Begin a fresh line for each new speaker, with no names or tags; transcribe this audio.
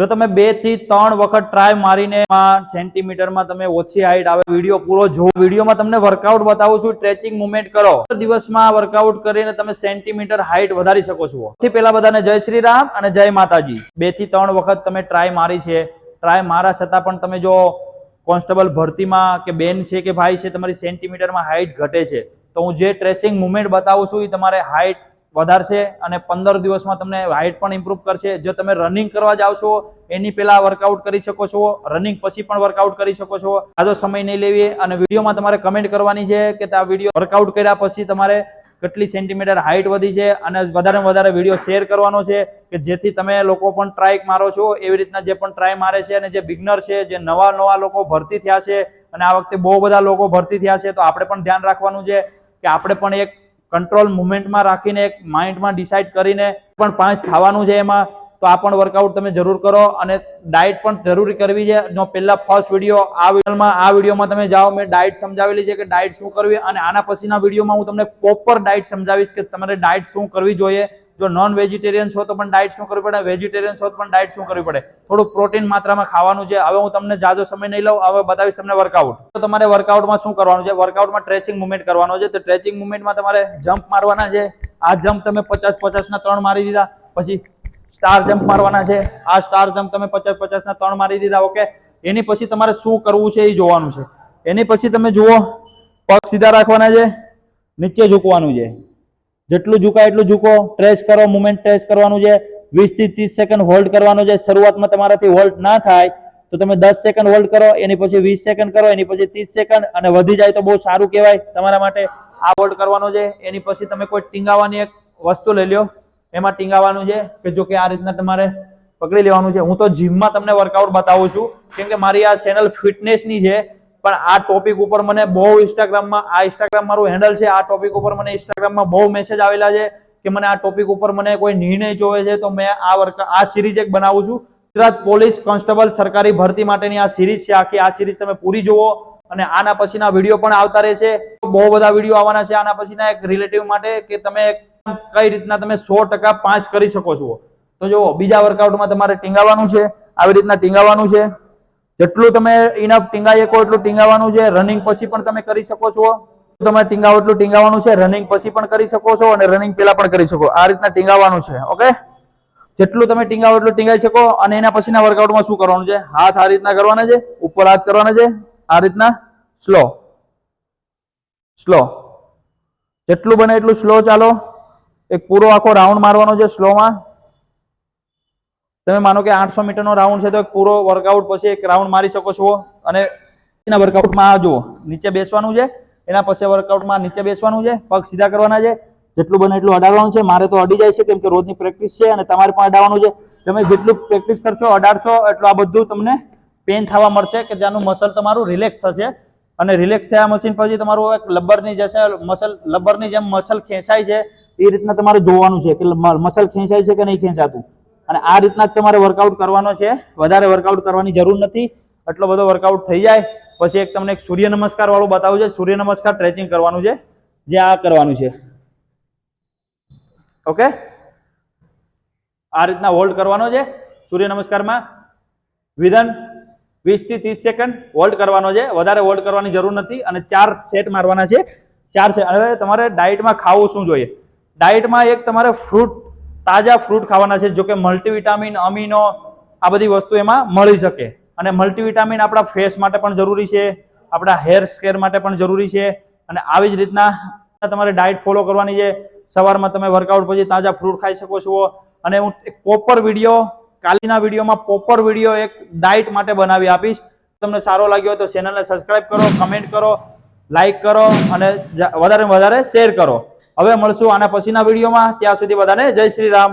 જો તમે બેથી ત્રણ વખત ટ્રાય મારીને સેન્ટીમીટરમાં તમે ઓછી હાઈટ આવે વીડિયો પૂરો જો વિડીયોમાં તમને વર્કઆઉટ બતાવું છું. સ્ટ્રેચિંગ મુવમેન્ટ કરો. દિવસમાં વર્કઆઉટ કરીને તમે સેન્ટીમીટર હાઈટ વધારી શકો છો. પહેલા બધાને જય શ્રી રામ અને જય માતાજી. બેથી ત્રણ વખત તમે ટ્રાય મારી છે. ટ્રાય મારા છતાં પણ તમે જો કોન્સ્ટેબલ ભરતીમાં કે બેન છે કે ભાઈ છે, તમારી સેન્ટીમીટરમાં હાઈટ ઘટે છે. તો હું જે ટ્રેસિંગ મુવમેન્ટ બતાવું છું એ તમારે હાઈટ વધારશે અને પંદર દિવસમાં તમને હાઇટ પણ ઇમ્પ્રુવ કરશે. જો તમે રનિંગ કરવા જાઓ છો, એની પહેલા વર્કઆઉટ કરી શકો છો રનિંગ પછી પણ વર્કઆઉટ કરી શકો છો. આજો સમય નહીં લેવી અને વિડીયોમાં તમારે કમેન્ટ કરવાની છે કે આ વીડિયો વર્કઆઉટ કર્યા પછી તમારે કેટલી સેન્ટીમીટર હાઇટ વધી છે અને વધારે વધારે વીડિયો શેર કરવાનો છે કે જેથી તમે લોકો પણ ટ્રાય મારો છો. એવી રીતના જે પણ ટ્રાય મારે છે અને જે બિગનર છે, જે નવા નવા લોકો ભરતી થયા છે અને આ વખતે બહુ બધા લોકો ભરતી થયા છે, તો આપણે પણ ધ્યાન રાખવાનું છે કે આપણે પણ એક કંટ્રોલ મુવમેન્ટમાં રાખીને, માઇન્ડમાં ડિસાઇડ કરીને પણ પાંચ થવાનું છે એમાં, તો આ પણ વર્કઆઉટ તમે જરૂર કરો અને ડાયટ પણ જરૂરી કરવી છે. જો પહેલા ફર્સ્ટ વીડિયો આ વિડીયોમાં આ વિડીયોમાં તમે જાઓ, મેં ડાયટ સમજાવેલી છે કે ડાયટ શું કરવી અને આના પછીના વિડીયોમાં હું તમને પ્રોપર ડાયટ સમજાવીશ કે તમારે ડાયટ શું કરવી જોઈએ. જો નોન વેજીટેરિયન છો તો પણ ડાયટ શું કરવી પડે? વેજીટેરિયન છો તો પણ ડાયટ શું કરવી પડે? થોડું પ્રોટીન માત્રામાં ખાવાનું છે. હવે હું તમને જાજો સમય નહીં લઉં. હવે બતાવીશ તમને વર્કઆઉટ તો તમારે વર્કઆઉટમાં શું કરવાનું છે? વર્કઆઉટમાં ટ્રેચિંગ મુવમેન્ટ કરવાનો છે. તો ટ્રેચિંગ મુવમેન્ટમાં તમારે જમ્પ મારવાના છે. આ જમ્પ તમે પચાસ પચાસના ત્રણ મારી દીધા. પછી સ્ટાર જમ્પ મારવાના છે. આ સ્ટાર જમ્પ તમે પચાસ પચાસના ત્રણ મારી દીધા. ઓકે એની પછી તમારે શું કરવું છે એ જોવાનું છે. એની પછી તમે જુઓ. પગ સીધા રાખવાના છે. નીચે ઝૂકવાનું છે. જેટલું ઝુકાય એટલું ઝૂકો. ટ્રેસ કરો મુવમેન્ટ ટ્રેસ કરવાનું છે. વીસથી ત્રીસ સેકન્ડ હોલ્ડ કરવાનું છે. શરૂઆતમાં તમારાથી હોલ્ડ ના થાય, તો તમે દસ સેકન્ડ હોલ્ડ કરો, એની પછી વીસ સેકન્ડ કરો, એની પછી ત્રીસ સેકન્ડ અને વધી જાય તો બહુ સારું કહેવાય. તમારા માટે આ હોલ્ડ કરવાનો છે. એની પછી તમે કોઈ ટીંગાવાની એક વસ્તુ લઈ લ્યો. એમાં ટીંગાવાનું છે કે જો કે આ રીતના તમારે પકડી લેવાનું છે. હું તો જીમમાં તમને વર્કઆઉટ બતાવું છું. કેમ કે મારી આ ચેનલ ફિટનેસની છે. પણ આ ટોપિક ઉપર મને બહુ ઇન્સ્ટાગ્રામમાં આ ઇન્સ્ટાગ્રામ મારું હેન્ડલ છે, આ ટોપિક ઉપર મને ઇન્સ્ટાગ્રામમાં બહુ મેસેજ આવેલા છે કે મને આ ટોપિક ઉપર મને કોઈ નિર્ણય જોવે છે, તો મેં આ વર્ક આ સિરીઝ એક બનાવું છું. ગુજરાત પોલીસ કોન્સ્ટેબલ સરકારી ભરતી માટેની આ સિરીઝ છે, આખી આ સિરીઝ તમે પૂરી જુઓ અને આના પછીના વીડિયો પણ આવતા રહેશે. બહુ બધા વીડિયો આવવાના છે આના પછીના એક રિલેટિવ માટે કે તમે કઈ રીતના તમે સો ટકા પાંચ કરી શકો છો. તો જુઓ, બીજા વર્કઆઉટમાં તમારે ટીંગાવાનું છે, આવી રીતના ટીંગાવાનું છે. જેટલું તમે ઇનફ ટીંગાઈ શકો, એટલું ટીંગાવાનું છે. રનિંગ પછી પણ તમે કરી શકો છો. તમે ટીંગાવો એટલું ટીંગાવાનું છે રનિંગ પછી પણ કરી શકો છો અને રનિંગ પહેલા પણ કરી શકો. આ રીતના ટીંગાવાનું છે ઓકે જેટલું તમે ટીંગાવો એટલું ટીંગાઈ શકો અને એના પછીના વર્કઆઉટમાં શું કરવાનું છે? હાથ આ રીતના કરવાના છે, ઉપર હાથ કરવાના છે. આ રીતના સ્લો સ્લો જેટલું બને એટલું સ્લો ચાલો. એક પૂરો આખો રાઉન્ડ મારવાનો છે સ્લોમાં તમે માનો કે આઠસો મીટરનો રાઉન્ડ છે તો પૂરો વર્કઆઉટ પછી એક રાઉન્ડ મારી શકો છો અને એના વર્કઆઉટમાં આ જુઓ, નીચે બેસવાનું છે, એના પછી વર્કઆઉટમાં નીચે બેસવાનું છે, પગ સીધા કરવાના છે, જેટલું બને એટલું અડાડવાનું છે, મારે તો અડી જાય છે કેમ કે રોજની પ્રેક્ટિસ છે અને તમારે પણ અડાડવાનું છે. તમે જેટલું પ્રેક્ટિસ કરશો, અડાડશો, એટલું આ બધું તમને પેન થવા મળશે કે ત્યાંનું મસલ તમારું રિલેક્સ થશે. અને રિલેક્સ થયા મશીન પછી તમારું એક લબ્બરની જશે મસલ લબ્બરની જેમ મસલ ખેંચાય છે, એ રીતના તમારે જોવાનું છે કે મસલ ખેંચાય છે કે નહીં ખેંચાતું. અને આ રીતના જ તમારે વર્કઆઉટ કરવાનો છે. વધારે વર્કઆઉટ કરવાની જરૂર નથી. એટલો બધો વર્કઆઉટ થઈ જાય, પછી એક તમને એક સૂર્ય નમસ્કાર વાળું બતાવું છે. સૂર્ય નમસ્કાર સ્ટ્રેચિંગ કરવાનું છે, જે આ કરવાનું છે. ઓકે આ રીતના હોલ્ડ કરવાનો છે સૂર્ય નમસ્કારમાં. વિધન વીસથી ત્રીસ સેકન્ડ હોલ્ડ કરવાનો છે. વધારે હોલ્ડ કરવાની જરૂર નથી અને ચાર સેટ મારવાના છે. ચાર સેટ હવે તમારે ડાયટમાં ખાવું શું જોઈએ? ડાયટમાં એક તમારે ફ્રૂટ તાજા ફ્રૂટ ખાવાના છે જો કે મલ્ટીવિટામિન, અમીનો આ બધી વસ્તુ એમાં મળી શકે. અને મલ્ટીવિટામિન આપણા ફેસ માટે પણ જરૂરી છે, આપણા હેર સ્કેર માટે પણ જરૂરી છે. અને આવી જ રીતના તમારે ડાયટ ફોલો કરવાની છે. સવારમાં તમે વર્કઆઉટ પછી તાજા ફ્રૂટ ખાઈ શકો છો. અને હું એક પ્રોપર વીડિયો, કાલીના વિડીયોમાં પ્રોપર વીડિયો એક ડાયટ માટે બનાવી આપીશ. તમને સારો લાગ્યો તો ચેનલને સબસ્ક્રાઈબ કરો, કમેન્ટ કરો, લાઈક કરો અને વધારે વધારે શેર કરો. હવે મળશું આના પછીના વિડીયોમાં. ત્યાં સુધી બધાને જય શ્રી રામ.